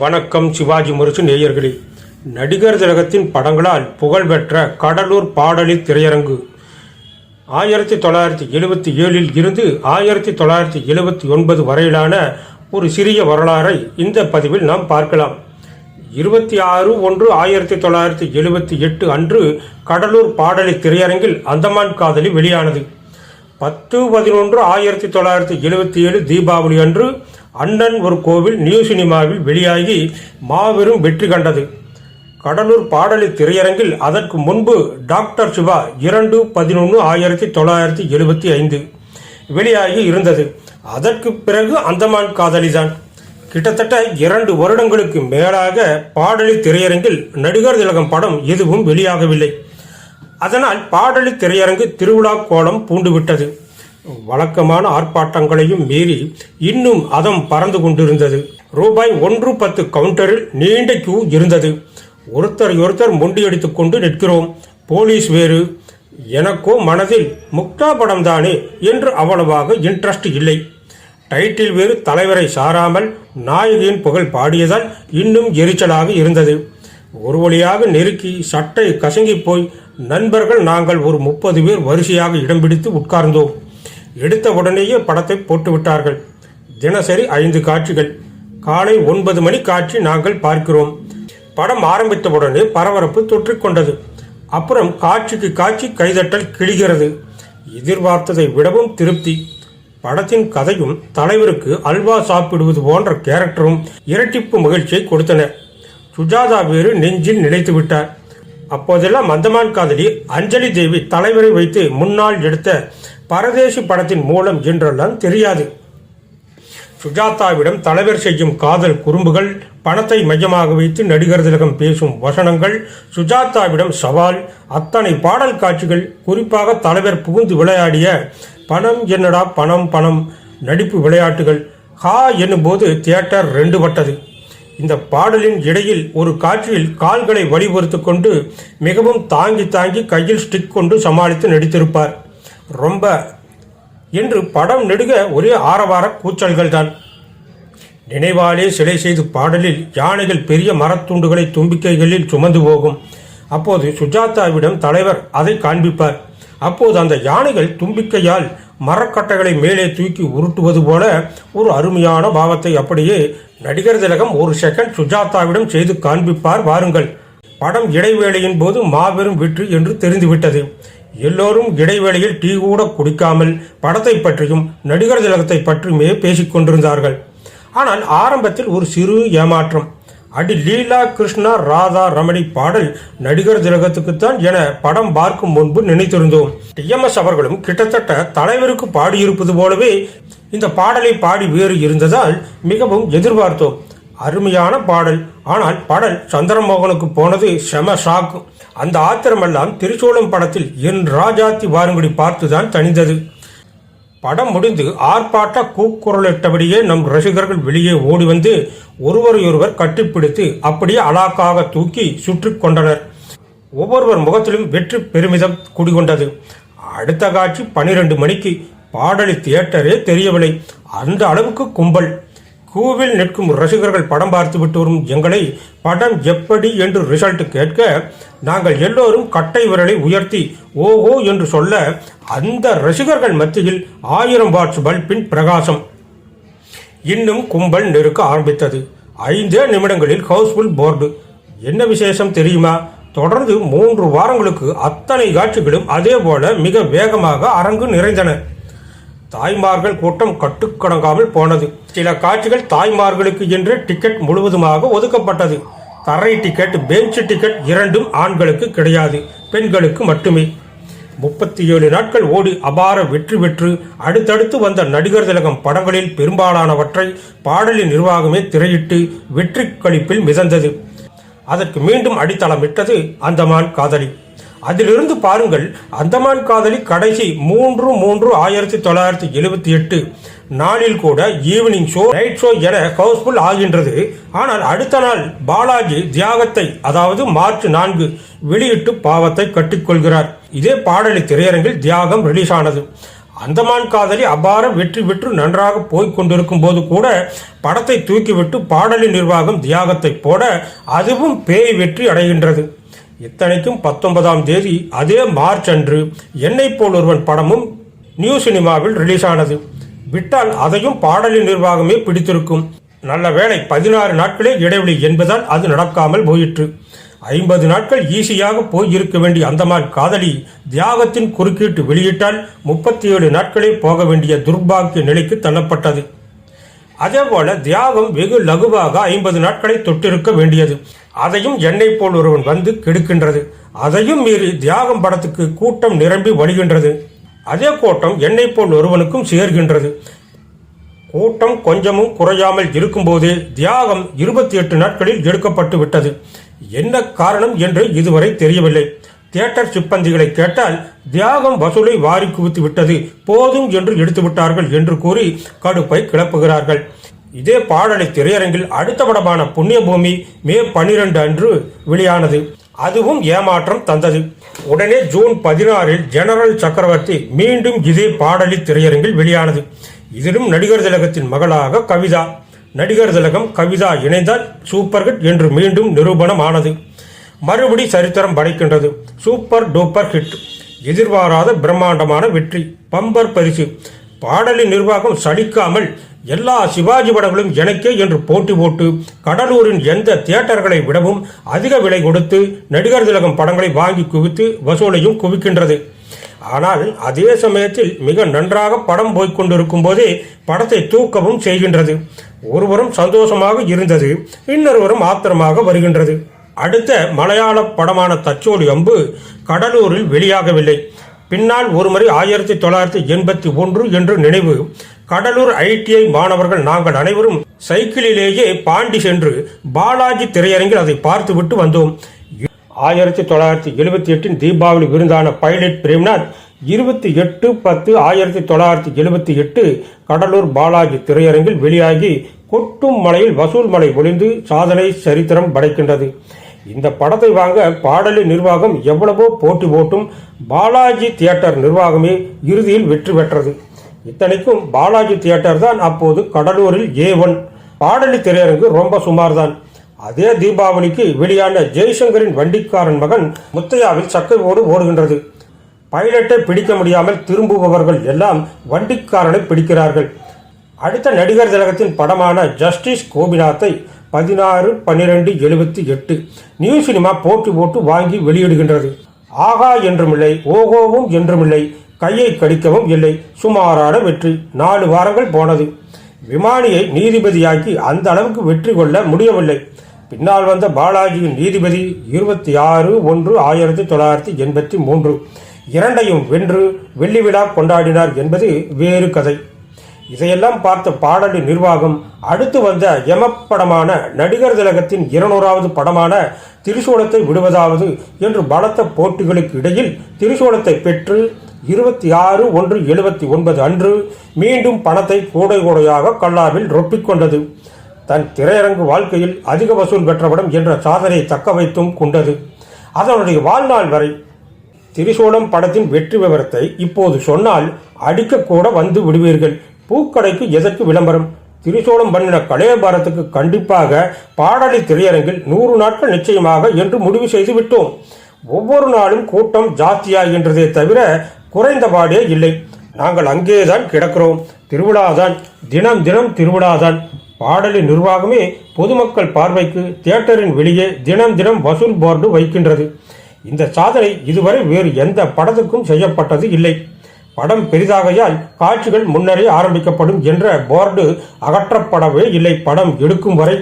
வணக்கம் சிவாஜி முரசு நேயர்களே. நடிகர் திலகத்தின் படங்களால் புகழ்பெற்ற கடலூர் பாடலி திரையரங்கு. ஆயிரத்தி தொள்ளாயிரத்தி எழுபத்தி ஏழில் இருந்து ஆயிரத்தி தொள்ளாயிரத்தி எழுபத்தி ஒன்பது வரையிலான ஒரு சிறிய வரலாறை இந்த பதிவில் நாம் பார்க்கலாம். இருபத்தி ஆறு ஒன்று ஆயிரத்தி தொள்ளாயிரத்தி எழுபத்தி எட்டு அன்று கடலூர் பாடலி திரையரங்கில் அந்தமான் காதலி வெளியானது. பத்து பதினொன்று ஆயிரத்தி தொள்ளாயிரத்தி எழுபத்தி ஏழு தீபாவளி அன்று அண்ணன் ஒரு கோவில் நியூ சினிமாவில் வெளியாகி மாபெரும் வெற்றி கண்டது. கடலூர் பாடலி திரையரங்கில் அதற்கு முன்பு டாக்டர் சிவா இரண்டு பதினொன்று ஆயிரத்தி தொள்ளாயிரத்தி எழுபத்தி ஐந்து வெளியாகி இருந்தது. அதற்கு பிறகு அந்தமான் காதலிதான். கிட்டத்தட்ட இரண்டு வருடங்களுக்கு மேலாக பாடலி திரையரங்கில் நடிகர் திலகம் படம் எதுவும் வெளியாகவில்லை. அதனால் பாடலி திரையரங்கு திருவிழா கோலம் பூண்டுவிட்டது. வழக்கமான ஆர்ப்பாட்டங்களையும் மீறி இன்னும் அதம் பறந்து கொண்டிருந்தது. ரூபாய் ஒன்று பத்து கவுண்டரில் நீண்ட கியூ இருந்தது. ஒருத்தர் ஒருத்தர் முண்டியடித்துக் கொண்டு நிற்கிறோம். போலீஸ் வேறு. எனக்கோ மனதில் முக்தா படம் தானே என்று அவ்வளவாக இன்ட்ரெஸ்ட் இல்லை. டைட்டில் வேறு தலைவரை சாராமல் நாயகியின் புகழ் பாடியதால் இன்னும் எரிச்சலாக இருந்தது. ஒரு வழியாக நெருக்கி சட்டை கசங்கி போய் நண்பர்கள் நாங்கள் ஒரு முப்பது பேர் வரிசையாக இடம் பிடித்து உட்கார்ந்தோம். எடுத்த உடனேயே படத்தை போட்டுவிட்டார்கள். தினசரி ஐந்து காட்சிகள். காலை ஒன்பது மணி காட்சி நாங்கள் பார்க்கிறோம். படம் ஆரம்பித்தவுடனே பரபரப்பு தொற்றிக்கொண்டது அப்புறம் காட்சிக்கு காட்சி கைதட்டல் கிழிகிறது. எதிர்பார்த்ததை விடவும் திருப்தி. படத்தின் கதையும் தலைவருக்கு அல்வா சாப்பிடுவது போன்ற கேரக்டரும் இரட்டிப்பு மகிழ்ச்சியை கொடுத்தன. சுஜாதா வேறு நெஞ்சில் நிலைத்து விட்டார். அப்போதெல்லாம் மந்தமான் காதலி அஞ்சலி தேவி தலைவரை வைத்து முன்னால் எடுத்த பரதேசி படத்தின் மூலம் என்றெல்லாம் தெரியாது. சுஜாதாவிடம் தலைவர் செய்யும் காதல் குறும்புகள் பணத்தை மையமாக வைத்து நடிகர் திலகம் பேசும் வசனங்கள் சுஜாதாவிடம் சவால் அத்தனை பாடல் காட்சிகள் குறிப்பாக தலைவர் புகுந்து விளையாடிய பணம் என்னடா பணம் பணம் நடிப்பு விளையாட்டுகள் ஹா என்னும்போது தியேட்டர் ரெண்டு பட்டது. இந்த பாடலின் இடையில் ஒரு காட்சியில் கால்களை வழிபொறுத்து கொண்டு மிகவும் தாங்கி தாங்கி கையில் ஸ்டிக் கொண்டு சமாளித்து நடித்திருப்பார். ரொம்ப என்று படம் நெடுக ஒரே ஆரவார கூச்சல்கள் தான் நினைவாலே சிலை செய்து பாடலில் யானைகள் பெரிய மரத்துண்டுகளை தும்பிக்கைகளில் சுமந்து போகும். அப்போது சுஜாதாவிடம் தலைவர் அதை காண்பிப்பார். அப்போது அந்த யானைகள் தும்பிக்கையால் மரக்கட்டைகளை மேலே தூக்கி உருட்டுவது போல ஒரு அருமையான பாவத்தை அப்படியே நடிகர் திலகம் ஒரு செகண்ட் சுஜாதாவிடம் செய்து காண்பிப்பார். வாருங்கள். படம் இடைவேளையின் போது மாபெரும் வெற்றி என்று தெரிந்துவிட்டது. எல்லோரும் இடைவேளையில் டீ கூட குடிக்காமல் படத்தை பற்றியும் நடிகர் திலகத்தை பற்றியுமே பேசிக் கொண்டிருந்தார்கள் ஆனால் ஆரம்பத்தில் ஒரு சிறு ஏமாற்றம். அடி லீலா கிருஷ்ணா ராதா ரமணி பாடல் நடிகர் திலகத்துக்குத்தான் என படம் பார்க்கும் முன்பு நினைத்திருந்தோம். டிஎம்எஸ் அவர்களும் கிட்டத்தட்ட தலைவருக்கு பாடியிருப்பது போலவே இந்த பாடலை பாடி வேறு இருந்ததால் மிகவும் எதிர்பார்த்தோம். அருமையான பாடல். ஆனால் பாடல் சந்திரமோகனுக்கு போனது செம ஷாக்கு அந்த ஆத்திரமெல்லாம் திரிசூலம் படத்தில் என் ராஜாத்தி வாருங்குடி பார்த்துதான் தணிந்தது. படம் முடிந்து ஆர்ப்பாட்ட கூக்குரலிட்டபடியே நம் ரசிகர்கள் வெளியே ஓடி வந்து ஒருவரையொருவர் கட்டிப்பிடித்து அப்படியே அலாக்காக தூக்கி சுற்றி கொண்டனர். ஒவ்வொருவர் முகத்திலும் வெற்றி பெருமிதம் குடிகொண்டது. அடுத்த காட்சி பனிரெண்டு மணிக்கு பாடலி தியேட்டரே தெரியவில்லை. அந்த அளவுக்கு கும்பல். கூவில் நிற்கும் ரசிகர்கள் படம் பார்த்து விட்டு வரும் எங்களை படம் எப்படி என்று ரிசல்ட் கேட்க நாங்கள் எல்லோரும் கட்டை விரலை உயர்த்தி ஓஹோ என்று சொல்ல அந்த ரசிகர்கள் மத்தியில் ஆயிரம் வாட்ஸ் பல்பின் பிரகாசம். இன்னும் கும்பல் நெருக்க ஆரம்பித்தது. ஐந்தே நிமிடங்களில் ஹவுஸ்ஃபுல் போர்டு. என்ன விசேஷம் தெரியுமா? தொடர்ந்து மூன்று வாரங்களுக்கு அத்தனை காட்சிகளும் அதே போல மிக வேகமாக அரங்கு நிறைந்தன. தாய்மார்கள் கூட்டம் கட்டுக்கடங்காமல் போனது. சில காட்சிகள் தாய்மார்களுக்கு என்று டிக்கெட் முழுவதுமாக ஒதுக்கப்பட்டது. தரை டிக்கெட் பெஞ்ச் டிக்கெட் இரண்டும் ஆண்களுக்கு கிடையாது பெண்களுக்கு மட்டுமே. முப்பத்தி ஏழு நாட்கள் ஓடி அபார வெற்றி பெற்று அடுத்தடுத்து வந்த நடிகர் திலகம் படங்களில் பெரும்பாலானவற்றை பாடலின் நிர்வாகமே திரையிட்டு வெற்றி கழிப்பில் மிதந்தது. அதற்கு மீண்டும் அடித்தளமிட்டது அந்தமான் காதலி. அதிலிருந்து பாருங்கள் அந்தமான் காதலி கடைசி மூன்று மூன்று ஆயிரத்தி தொள்ளாயிரத்தி எழுபத்தி எட்டு நாளில் கூட ஈவினிங் ஷோ நைட் ஷோ என ஹவுஸ்ஃபுல் ஆகின்றது. ஆனால் அடுத்த நாள் பாலாஜி தியாகத்தை அதாவது மார்ச் நான்கு வெளியிட்டு பாவத்தை கட்டிக்கொள்கிறார். இதே பாடலி திரையரங்கில் தியாகம் ரிலீஸ் ஆனது. அந்தமான் காதலி அபார வெற்றி பெற்று நன்றாக போய்க் கொண்டிருக்கும் போது கூட படத்தை தூக்கிவிட்டு பாடலி நிர்வாகம் தியாகத்தை போட அதுவும் பேய் வெற்றி அடைகின்றது. இத்தனைக்கும் பத்தொன்பதாம் தேதி அதே மார்ச் அன்று என்னை போல் ஒருவன் படமும் நியூ சினிமாவில் ரிலீஸ் ஆனது விட்டால் அதையும் பாடலின் நிர்வாகமே பிடித்திருக்கும். நல்ல வேளை பதினாறு நாட்களே இடைவெளி என்பதால் அது நடக்காமல் போயிற்று. ஐம்பது நாட்கள் ஈஸியாக போய் இருக்க வேண்டிய அந்தமான் காதலி தியாகத்தின் குறுக்கீட்டு வெளியிட்டால் முப்பத்தி ஏழு நாட்களே போக வேண்டிய துர்பாக்கிய நிலைக்கு தள்ளப்பட்டது. அதேபோல தியாகம் வெகு லகுவாக ஐம்பது நாட்களை தொட்டிருக்க வேண்டியது. அதையும் எண்ணெய் போல் ஒருவன் வந்து கெடுக்கின்றது. அதையும் மீறி தியாகம் படத்துக்கு கூட்டம் நிரம்பி வழிகின்றது. அதே கூட்டம் எண்ணெய் போல் ஒருவனுக்கும் சேர்கின்றது. கூட்டம் கொஞ்சமும் குறையாமல் இருக்கும்போதே தியாகம் இருபத்தி எட்டு நாட்களில் எடுக்கப்பட்டு விட்டது. என்ன காரணம் என்று இதுவரை தெரியவில்லை. தியேட்டர் சிப்பந்திகளை கேட்டால் தியாகம் வசூலை வாரி குவித்து விட்டது போதும் என்று எடுத்து விட்டார்கள் என்று கூறி கடுப்பை கிளப்புகிறார்கள். இதே பாடலை திரையரங்கில் அடுத்த படமான புண்ணியபூமி மே பனிரெண்டு அன்று வெளியானது. அதுவும் ஏமாற்றம் தந்தது. உடனே ஜூன் பதினாறில் ஜெனரல் சக்கரவர்த்தி மீண்டும் இதே பாடலி திரையரங்கில் வெளியானது. இதிலும் நடிகர் திலகத்தின் மகளாக கவிதா. நடிகர் திலகம் கவிதா இணைந்தால் சூப்பர் ஹிட் என்று மீண்டும் நிரூபணமானது. மறுபடி சரித்திரம் படைக்கின்றது. Super duper hit. எதிர்பாராத பிரம்மாண்டமான வெற்றி. பம்பர் பரிசு. பாடலின் நிர்வாகம் சலிக்காமல் எல்லா சிவாஜி படங்களும் எனக்கே என்று போட்டி போட்டு கடலூரின் எந்த தியேட்டர்களை விடவும் அதிக விலை கொடுத்து நடிகர் திலகம் படங்களை வாங்கி குவித்து வசூலையும் குவிக்கின்றது. ஆனால் அதே சமயத்தில் மிக நன்றாக படம் போய்கொண்டிருக்கும் போதே படத்தை தூக்கவும் செய்கின்றது. ஒருவரும் சந்தோஷமாக இருந்தது இன்னொருவரும் ஆத்திரமாக வருகின்றது. அடுத்த மலையாள படமான தச்சோடி அம்பு கடலூரில் வெளியாகவில்லை. பின்னால் ஒருமுறை ஆயிரத்தி தொள்ளாயிரத்தி எண்பத்தி ஒன்று என்று நினைவு. கடலூர் ஐடிஐ மாணவர்கள் நாங்கள் அனைவரும் சைக்கிளிலேயே பாண்டி சென்று பாலாஜி திரையரங்கில் அதை பார்த்துவிட்டு வந்தோம். ஆயிரத்தி தொள்ளாயிரத்தி எழுபத்தி எட்டின் தீபாவளி விருந்தான பைலட் பிரேம்நாத் இருபத்தி எட்டு பத்து ஆயிரத்தி தொள்ளாயிரத்தி எழுபத்தி எட்டு கடலூர் பாலாஜி திரையரங்கில் வெளியாகி கொட்டும் மலையில் வசூல் மலை ஒளிந்து சாதனை சரித்திரம் படைக்கின்றது. இந்த படத்தை வாங்க பாடலி நிர்வாகம் எவ்வளவோ போட்டி போட்டும் பாலாஜி தியேட்டர் நிர்வாகமே இறுதியில் வெற்றி பெற்றது. இத்தனைக்கும் பாலாஜி தியேட்டர் தான் அப்போது கடலூரில் ஏ ஒன். பாடலி திரையரங்கு ரொம்ப சுமார் தான் அதே தீபாவளிக்கு வெளியான ஜெய்சங்கரின் வண்டிக்காரன் மகன் முத்தையாவில் சக்கை ஓடு ஓடுகின்றது. பைலட்டை பிடிக்க முடியாமல் திரும்புபவர்கள் எல்லாம் வண்டிக்காரனை பிடிக்கிறார்கள். அடுத்த நடிகர் திலகத்தின் படமான ஜஸ்டிஸ் கோபிநாத்தை பதினாறு பன்னிரெண்டு எழுபத்தி எட்டு. நியூ சினிமா போட்டி போட்டு வாங்கி வெளியிடுகின்றது. ஆகா என்றுமில்லை ஓகோவும் என்றுமில்லை கையை கடிக்கவும் இல்லை. சுமாரான வெற்றி நாலு வாரங்கள் போனது. விமானியை நீதிபதியாக்கி அந்த அளவுக்கு வெற்றி கொள்ள முடியவில்லை. பின்னால் வந்த பாலாஜியின் நீதிபதி இருபத்தி ஆறு ஒன்று ஆயிரத்தி தொள்ளாயிரத்தி எண்பத்தி மூன்று. இரண்டையும் வென்று வெள்ளி விழா கொண்டாடினார் என்பது வேறு கதை. இதையெல்லாம் பார்த்த பாடலி நிர்வாகம் அடுத்து வந்த எமப்படமான நடிகர் திலகத்தின் இருநூறாவது படமான திரிசூலத்தை விடுவதாவது என்று பலத்த போட்டிகளுக்கு இடையில் திரிசூலத்தை பெற்று இருபத்தி ஆறு ஒன்று எழுபத்தி ஒன்பது அன்று மீண்டும் பணத்தை கூடை கூடையாக கல்லாவில் ரொப்பிக்கொண்டது தன் திரையரங்கு வாழ்க்கையில் அதிக வசூல் பெற்ற படம் என்ற சாதனையை தக்க வைத்தும் கொண்டது. அதனுடைய வாழ்நாள் வரை திரிசூலம் படத்தின் வெற்றி விவரத்தை இப்போது சொன்னால் அடிக்கக்கூட வந்து விடுவீர்கள். பூக்கடைக்கு எதற்கு விளம்பரம்? திரிசூலம் பண்ணின கலையபாரத்துக்கு கண்டிப்பாக பாடலி திரையரங்கில் நூறு நாட்கள் நிச்சயமாக என்று முடிவு செய்து விட்டோம். ஒவ்வொரு நாளும் கூட்டம் ஜாஸ்தியாகின்றதே தவிர குறைந்தபாடே இல்லை. நாங்கள் அங்கேதான் கிடக்கிறோம். திருவிழாதான். தினம் தினம் திருவிழாதான். பாடலி நிர்வாகமே பொதுமக்கள் பார்வைக்கு தியேட்டரின் வெளியே தினம் தினம் வசூல் போர்டு வைக்கின்றது. இந்த சாதனை இதுவரை வேறு எந்த படத்துக்கும் செய்யப்பட்டது இல்லை. படம் பெரிதாகையால் காட்சிகள் முன்னரே ஆரம்பிக்கப்படும் என்ற போர்டு அகற்றப்படவே இல்லை. படம் எடுக்கும் வரை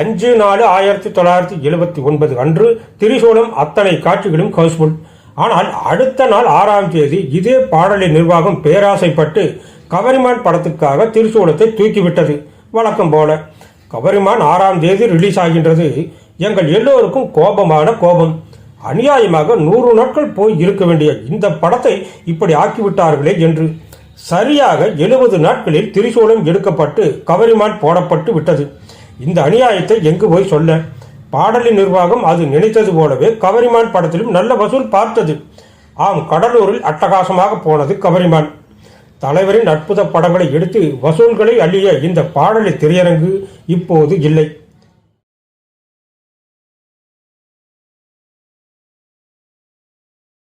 அஞ்சு நாலு ஆயிரத்தி தொள்ளாயிரத்தி எழுபத்தி ஒன்பது அன்று திரிசூலம் அத்தனை காட்சிகளும் ஹவுஸ்ஃபுல் ஆனால் அடுத்த நாள் ஆறாம் தேதி இதே பாடலை நிர்வாகம் பேராசைப்பட்டு கவரிமான் படத்துக்காக திரிசூலத்தை தூக்கிவிட்டது. வழக்கம் போல கவரிமான் ஆறாம் தேதி ரிலீஸ் ஆகின்றது. எங்கள் எல்லோருக்கும் கோபமான கோபம். அநியாயமாக நூறு நாட்கள் போய் இருக்க வேண்டிய இந்த படத்தை இப்படி ஆக்கிவிட்டார்களே என்று சரியாக எழுபது நாட்களில் திரிசூலம் எடுக்கப்பட்டு கவரிமான் போடப்பட்டு விட்டது. இந்த அநியாயத்தை எங்கு போய் சொல்ல? பாடலின் நிர்வாகம் அது நினைத்தது போலவே கவரிமான் படத்திலும் நல்ல வசூல் பார்த்தது. ஆம் கடலூரில் அட்டகாசமாக போனது கவரிமான். தலைவரின் அற்புத படங்களை எடுத்து வசூல்களை அள்ளிய இந்த பாடலை திரையரங்கு இப்போது இல்லை.